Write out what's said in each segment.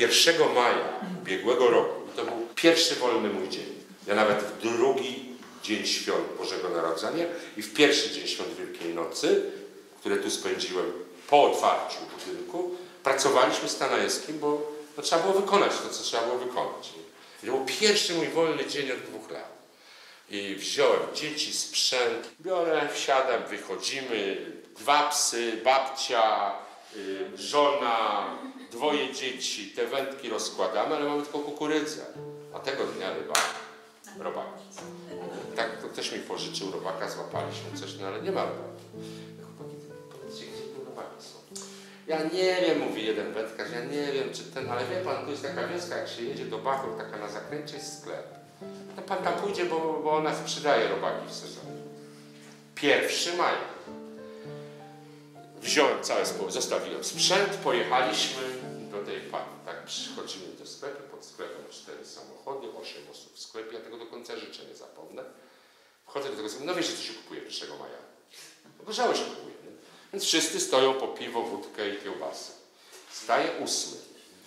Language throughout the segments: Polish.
1 maja ubiegłego roku, to był pierwszy wolny mój dzień. Ja nawet w drugi dzień świąt Bożego Narodzenia i w pierwszy dzień świąt Wielkiej Nocy, które tu spędziłem po otwarciu budynku, pracowaliśmy z Tanajskim, bo no, trzeba było wykonać to, co trzeba było wykonać. I to był pierwszy mój wolny dzień od dwóch lat. I wziąłem dzieci, sprzęt, biorę, wsiadam, wychodzimy, dwa psy, babcia, żona, dwoje dzieci, te wędki rozkładamy, ale mamy tylko kukurydzę. A tego dnia ryba, robaki. Tak, to ktoś mi pożyczył robaka, złapaliśmy coś, no ale nie ma robaki. Chłopaki, powiedzcie, gdzie te robaki są? Ja nie wiem, mówi jeden wędkarz, ja nie wiem, czy ten, ale wie pan, tu jest taka wioska, jak się jedzie do Bachur, taka na zakręcie jest sklep. To pan tam pójdzie, bo, bo ona sprzedaje robaki w sezonie. Pierwszy maj. Wziąłem całe spół, zostawiłem sprzęt, pojechaliśmy do tej pani. Tak, przychodzimy do sklepu, pod sklepem cztery samochody, osiem osób w sklepie, ja tego do końca życzę nie zapomnę. Wchodzę do tego sklepu, no wiesz, co się kupuje 1 maja. No gorzało się kupuje. Nie? Więc wszyscy stoją po piwo, wódkę i kiełbasę. Staje ósmy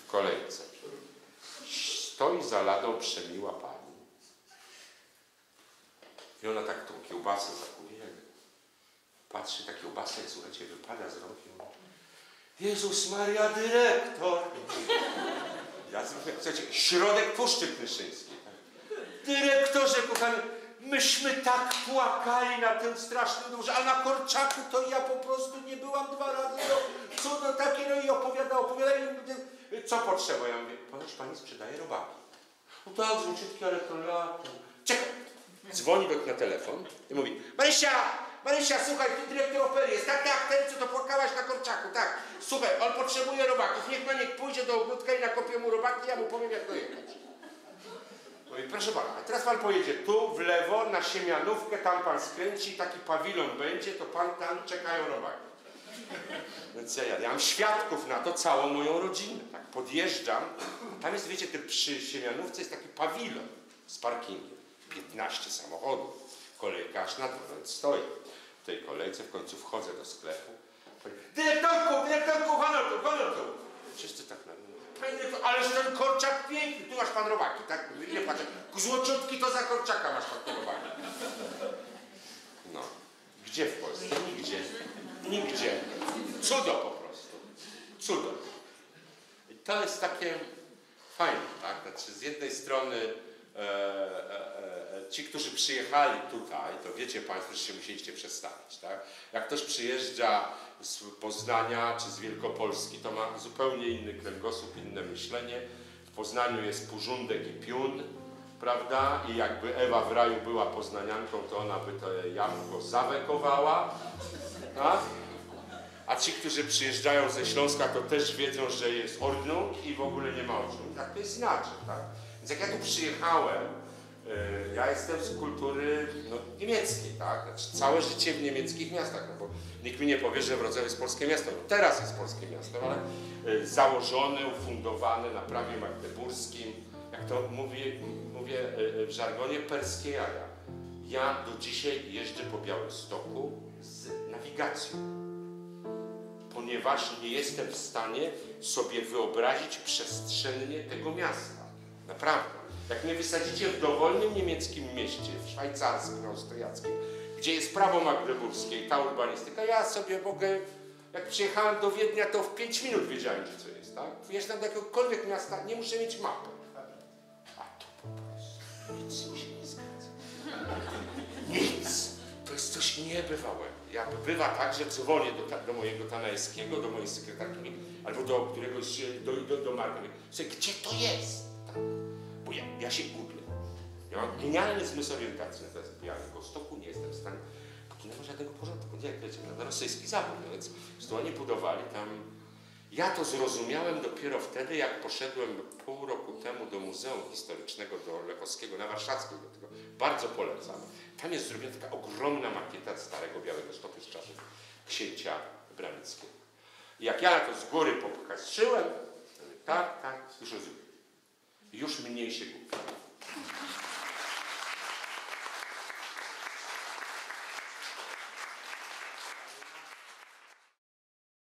w kolejce. Stoi za ladą przemiła pani. I ona tak tą kiełbasę zakuje. Patrzy, ta kiełbasa słuchajcie, wypada z rąk mówi Jezus Maria, dyrektor! Ja słuchajcie, środek Puszczy Knyszyńskiej. Dyrektorze, kochany, myśmy tak płakali na ten straszny duży, a na Korczaku to ja po prostu nie byłam dwa razy, no, cudo takie, no i opowiada, opowiada, i co potrzeba? Ja mówię, ponoć pani sprzedaje robaki. No tak, złociutki, ale to lato. Czekaj, dzwoni do, na telefon i mówi, Marysia, Marysia, słuchaj, ty dyrektor opery jest, tak jak ten, co to płakałaś na Korczaku, tak. Słuchaj, on potrzebuje robaków, niech pan niech pójdzie do ogródka i nakopie mu robaki, ja mu powiem, jak dojechać. Mówi, proszę pana, a teraz pan pojedzie tu, w lewo, na Siemianówkę, tam pan skręci, taki pawilon będzie, to pan tam czekają robaki. Więc ja, ja mam świadków na to, całą moją rodzinę. Tak, podjeżdżam, tam jest, wiecie, przy Siemianówce jest taki pawilon z parkingiem. 15 samochodów, kolejka aż na więc stoi. W tej kolejce w końcu wchodzę do sklepu. Dyrektorku, dyrektorku, honor tu, tu. Wszyscy tak na mnie. Ależ ten korczak piękny, tu masz pan robaki, tak? Nie patrzę. Złociutki to za korczaka masz pan te robaki. No. Gdzie w Polsce? Nigdzie. Nigdzie. Cudo po prostu. Cudo. I to jest takie fajne, tak? Znaczy z jednej strony ci, którzy przyjechali tutaj, to wiecie Państwo, że się musieliście przestawić, tak? Jak ktoś przyjeżdża z Poznania czy z Wielkopolski, to ma zupełnie inny kręgosłup, inne myślenie. W Poznaniu jest Pużundek i Piun, prawda? I jakby Ewa w raju była poznanianką, to ona by to jabłko zawekowała, tak? A ci, którzy przyjeżdżają ze Śląska, to też wiedzą, że jest Ordnung i w ogóle nie ma Ordnung. Tak, to jest inaczej, tak? Więc jak ja tu przyjechałem, y, ja jestem z kultury no, niemieckiej, tak? Znaczy, całe życie w niemieckich miastach, no bo nikt mi nie powie, że Wrocław jest polskie miasto. No, teraz jest polskie miasto, ale y, założone, ufundowane na prawie magdeburskim, jak to mówię, mówię y, w żargonie, perskie jaja. Ja do dzisiaj jeżdżę po Białymstoku z nawigacją ponieważ nie jestem w stanie sobie wyobrazić przestrzennie tego miasta. Naprawdę. Jak mnie wysadzicie w dowolnym niemieckim mieście, w szwajcarskim, austriackim, gdzie jest prawo magdeburskie i ta urbanistyka, ja sobie mogę, jak przyjechałem do Wiednia, to w 5 minut wiedziałem, gdzie co jest, tak? Wjeżdżam do jakiegokolwiek miasta, nie muszę mieć mapy. A tu po prostu nic mi się nie zgadza. Nic. To jest coś niebywałego. Jak bywa tak, że dzwonię do, do mojego Tanajskiego, do mojej sekretarki, albo do któregoś, do, do, do Marka. Gdzie to jest? Bo ja, ja się gubię. Ja mam genialny zmysł orientacji na teraz w stoku, nie jestem w stanie, póki nie ma żadnego porządku. Nie, jak wiecie, na rosyjski zabór, no więc że oni budowali tam. Ja to zrozumiałem dopiero wtedy, jak poszedłem pół roku temu do Muzeum Historycznego do Lechowskiego na Warszawskim, do tego bardzo polecam. Tam jest zrobiona taka ogromna makieta starego Białego Stoku z czasów księcia Bramickiego. I jak ja na to z góry popatrzyłem, tak, tak, już rozumiem. Już mniej się gubię.